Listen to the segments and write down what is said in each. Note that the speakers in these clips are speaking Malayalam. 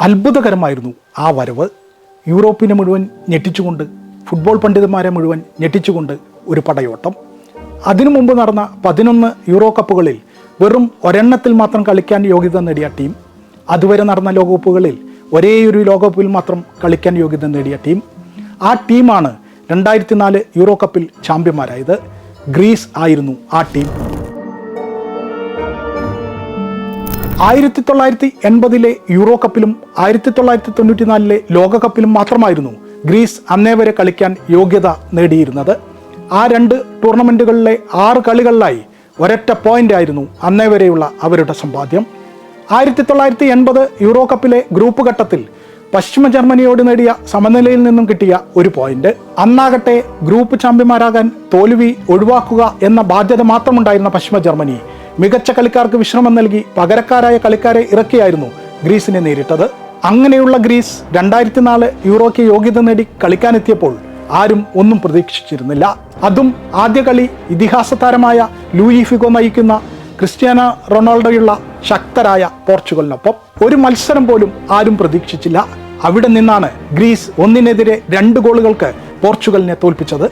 അത്ഭുതകരമായിരുന്നു ആ വരവ്. യൂറോപ്പിനെ മുഴുവൻ ഞെട്ടിച്ചുകൊണ്ട് ഫുട്ബോൾ പണ്ഡിതന്മാരെ മുഴുവൻ ഞെട്ടിച്ചുകൊണ്ട് ഒരു പടയോട്ടം. അതിനു മുമ്പ് നടന്ന പതിനൊന്ന് യൂറോ കപ്പുകളിൽ വെറും ഒരെണ്ണത്തിൽ മാത്രം കളിക്കാൻ യോഗ്യത നേടിയ ടീം അതുവരെ നടന്ന ലോകകപ്പുകളിൽ ഒരേ ഒരു ലോകകപ്പിൽ മാത്രം കളിക്കാൻ യോഗ്യത നേടിയ ടീം. ആ ടീമാണ് രണ്ടായിരത്തി നാല് യൂറോ കപ്പിൽ ചാമ്പ്യന്മാരായത്. ഗ്രീസ് ആയിരുന്നു ആ ടീം. ആയിരത്തി തൊള്ളായിരത്തി എൺപതിലെ യൂറോ കപ്പിലും ആയിരത്തി തൊള്ളായിരത്തി തൊണ്ണൂറ്റിനാലിലെ ലോകകപ്പിലും മാത്രമായിരുന്നു ഗ്രീസ് അന്നേ വരെ കളിക്കാൻ യോഗ്യത നേടിയിരുന്നത്. ആ രണ്ട് ടൂർണമെന്റുകളിലെ ആറ് കളികളിലായി ഒരൊറ്റ പോയിന്റ് ആയിരുന്നു അന്നേ വരെയുള്ള അവരുടെ സമ്പാദ്യം. ആയിരത്തി തൊള്ളായിരത്തി എൺപത് യൂറോ കപ്പിലെ ഗ്രൂപ്പ് ഘട്ടത്തിൽ പശ്ചിമ ജർമ്മനിയോട് നേടിയ സമനിലയിൽ നിന്നും കിട്ടിയ ഒരു പോയിന്റ് അന്നാകട്ടെ ഗ്രൂപ്പ് ചാമ്പ്യന്മാരാകാൻ തോൽവി ഒഴിവാക്കുക എന്ന ബാധ്യത മാത്രമുണ്ടായിരുന്ന പശ്ചിമ ജർമ്മനി. മികച്ച കളിക്കാർക്ക് വിശ്രമം നൽകി പകരക്കാരായ കളിക്കാരെ ഇറക്കിയായിരുന്നു ഗ്രീസിനെ നേരിട്ടത്. അങ്ങനെയുള്ള ഗ്രീസ് രണ്ടായിരത്തി നാല് യൂറോയ്ക്ക് യോഗ്യത നേടി കളിക്കാനെത്തിയപ്പോൾ ആരും ഒന്നും പ്രതീക്ഷിച്ചിരുന്നില്ല. അതും ആദ്യ കളി ഇതിഹാസ താരമായ ലൂയി ഫിഗോ നയിക്കുന്ന ക്രിസ്ത്യാനോ റൊണാൾഡോയുള്ള ശക്തരായ പോർച്ചുഗലിനൊപ്പം. ഒരു മത്സരം പോലും ആരും പ്രതീക്ഷിച്ചില്ല. അവിടെ നിന്നാണ് ഗ്രീസ് ഒന്നിനെതിരെ രണ്ട് ഗോളുകൾക്ക് പോർച്ചുഗലിനെ തോൽപ്പിച്ചത്.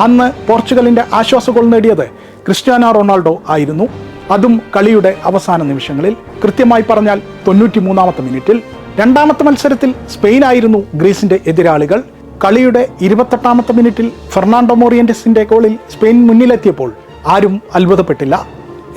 അന്ന് പോർച്ചുഗലിന്റെ ആശ്വാസ ഗോൾ നേടിയത് ക്രിസ്ത്യാനോ റൊണാൾഡോ ആയിരുന്നു. അതും കളിയുടെ അവസാന നിമിഷങ്ങളിൽ. കൃത്യമായി പറഞ്ഞാൽ തൊണ്ണൂറ്റി മൂന്നാമത്തെ മിനിറ്റിൽ. രണ്ടാമത്തെ മത്സരത്തിൽ സ്പെയിൻ ആയിരുന്നു ഗ്രീസിന്റെ എതിരാളികൾ. കളിയുടെ ഇരുപത്തെട്ടാമത്തെ മിനിറ്റിൽ ഫെർണാണ്ടോ മോറിയന്റസിന്റെ ഗോളിൽ സ്പെയിൻ മുന്നിലെത്തിയപ്പോൾ ആരും അത്ഭുതപ്പെട്ടില്ല.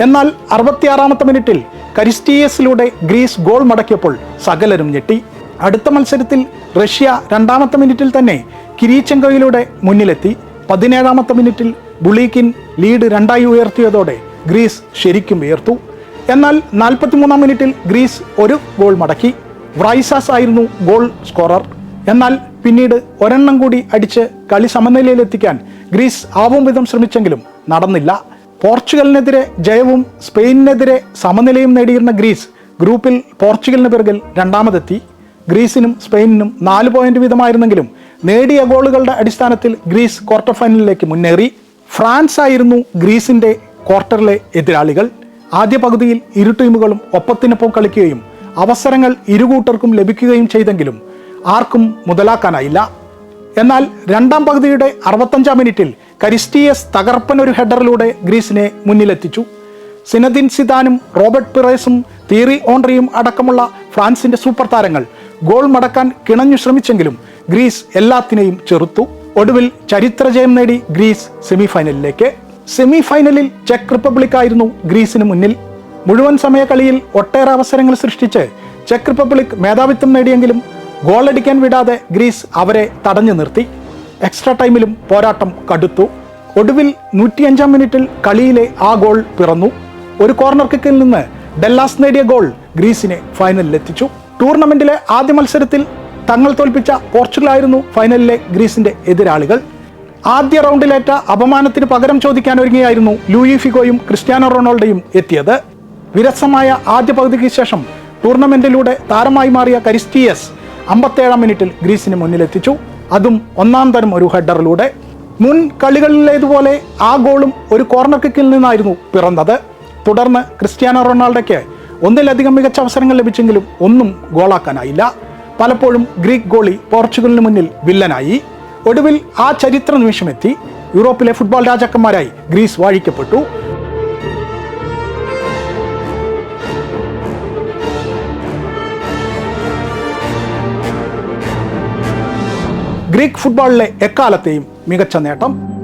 എന്നാൽ അറുപത്തിയാറാമത്തെ മിനിറ്റിൽ കരിസ്റ്റീയസിലൂടെ ഗ്രീസ് ഗോൾ മടക്കിയപ്പോൾ സകലരും ഞെട്ടി. അടുത്ത മത്സരത്തിൽ റഷ്യ രണ്ടാമത്തെ മിനിറ്റിൽ തന്നെ കിരീച്ചെങ്കോയിലൂടെ മുന്നിലെത്തി. പതിനേഴാമത്തെ മിനിറ്റിൽ ബുളീക്കിൻ ലീഡ് രണ്ടായി ഉയർത്തിയതോടെ ഗ്രീസ് ശരിക്കും ഉയർത്തു. എന്നാൽ നാൽപ്പത്തിമൂന്നാം മിനിറ്റിൽ ഗ്രീസ് ഒരു ഗോൾ മടക്കി. വ്രൈസാസ് ആയിരുന്നു ഗോൾ സ്കോറർ. എന്നാൽ പിന്നീട് ഒരെണ്ണം കൂടി അടിച്ച് കളി സമനിലയിലെത്തിക്കാൻ ഗ്രീസ് ആവും വിധം ശ്രമിച്ചെങ്കിലും നടന്നില്ല. പോർച്ചുഗലിനെതിരെ ജയവും സ്പെയിനിനെതിരെ സമനിലയും നേടിയിരുന്ന ഗ്രീസ് ഗ്രൂപ്പിൽ പോർച്ചുഗലിന് പിറകിൽ രണ്ടാമതെത്തി. ഗ്രീസിനും സ്പെയിനിനും നാല് പോയിന്റ് വീതമായിരുന്നെങ്കിലും നേടിയ ഗോളുകളുടെ അടിസ്ഥാനത്തിൽ ഗ്രീസ് ക്വാർട്ടർ ഫൈനലിലേക്ക് മുന്നേറി. ഫ്രാൻസ് ആയിരുന്നു ഗ്രീസിന്റെ ക്വാർട്ടറിലെ എതിരാളികൾ. ആദ്യ പകുതിയിൽ ഇരു ടീമുകളും ഒപ്പത്തിനൊപ്പം കളിക്കുകയും അവസരങ്ങൾ ഇരുകൂട്ടർക്കും ലഭിക്കുകയും ചെയ്തെങ്കിലും ആർക്കും മുതലാക്കാനായില്ല. എന്നാൽ രണ്ടാം പകുതിയുടെ അറുപത്തഞ്ചാം മിനിറ്റിൽ കരിസ്റ്റിയസ് തകർപ്പൻ ഒരു ഹെഡറിലൂടെ ഗ്രീസിനെ മുന്നിലെത്തിച്ചു. സിനദിൻ സിദാനും റോബർട്ട് പിറേസും തീറി ഓൺറിയും അടക്കമുള്ള ഫ്രാൻസിന്റെ സൂപ്പർ താരങ്ങൾ ഗോൾ മടക്കാൻ കിണഞ്ഞു ശ്രമിച്ചെങ്കിലും ഗ്രീസ് എല്ലാത്തിനെയും ചെറുത്തു. ഒടുവിൽ ചരിത്രജയം നേടി ഗ്രീസ് സെമിഫൈനലിലേക്ക്. സെമിഫൈനലിൽ ചെക്ക് റിപ്പബ്ലിക് ആയിരുന്നു ഗ്രീസിന് മുന്നിൽ. മുഴുവൻ സമയ കളിയിൽ ഒട്ടേറെ അവസരങ്ങൾ സൃഷ്ടിച്ച് ചെക്ക് റിപ്പബ്ലിക് മേധാവിത്വം നേടിയെങ്കിലും ഗോളടിക്കാൻ വിടാതെ ഗ്രീസ് അവരെ തടഞ്ഞു നിർത്തി. എക്സ്ട്രാ ടൈമിലും പോരാട്ടം കടുത്തു. ഒടുവിൽ നൂറ്റിയഞ്ചാം മിനിറ്റിൽ കളിയിലെ ആ ഗോൾ പിറന്നു. ഒരു കോർണർ കിക്കിൽ നിന്ന് ഡെല്ലാസ് നേടിയ ഗോൾ ഗ്രീസിനെ ഫൈനലിലെത്തിച്ചു. ടൂർണമെന്റിലെ ആദ്യ മത്സരത്തിൽ തങ്ങൾ തോൽപ്പിച്ച പോർച്ചുഗലായിരുന്നു ഫൈനലിലെ ഗ്രീസിന്റെ എതിരാളികൾ. ആദ്യ റൗണ്ടിലേറ്റ അപമാനത്തിന് പകരം ചോദിക്കാൻ ഒരുങ്ങിയായിരുന്നു ലൂയി ഫിഗോയും ക്രിസ്ത്യാനോ റൊണാൾഡോയും എത്തിയത്. വിരസമായ ആദ്യ പകുതിക്ക് ശേഷം ടൂർണമെന്റിലൂടെ താരമായി മാറിയ കരിസ്റ്റിയസ് അമ്പത്തേഴാം മിനിറ്റിൽ ഗ്രീസിന് മുന്നിലെത്തിച്ചു. അതും ഒന്നാം തരം ഒരു ഹെഡറിലൂടെ. മുൻ കളികളിലേതുപോലെ ആ ഗോളും ഒരു കോർണർ കിക്കിൽ നിന്നായിരുന്നു പിറന്നത്. തുടർന്ന് ക്രിസ്ത്യാനോ റൊണാൾഡോയ്ക്ക് ഒന്നിലധികം മികച്ച അവസരങ്ങൾ ലഭിച്ചെങ്കിലും ഒന്നും ഗോളാക്കാനായില്ല. പലപ്പോഴും ഗ്രീക്ക് ഗോളി പോർച്ചുഗലിന് മുന്നിൽ വില്ലനായി. ഒടുവിൽ ആ ചരിത്ര നിമിഷമെത്തി. യൂറോപ്പിലെ ഫുട്ബോൾ രാജാക്കന്മാരായി ഗ്രീസ് വാഴിക്കപ്പെട്ടു. ഗ്രീക്ക് ഫുട്ബോളിലെ എക്കാലത്തെയും മികച്ച നേട്ടം.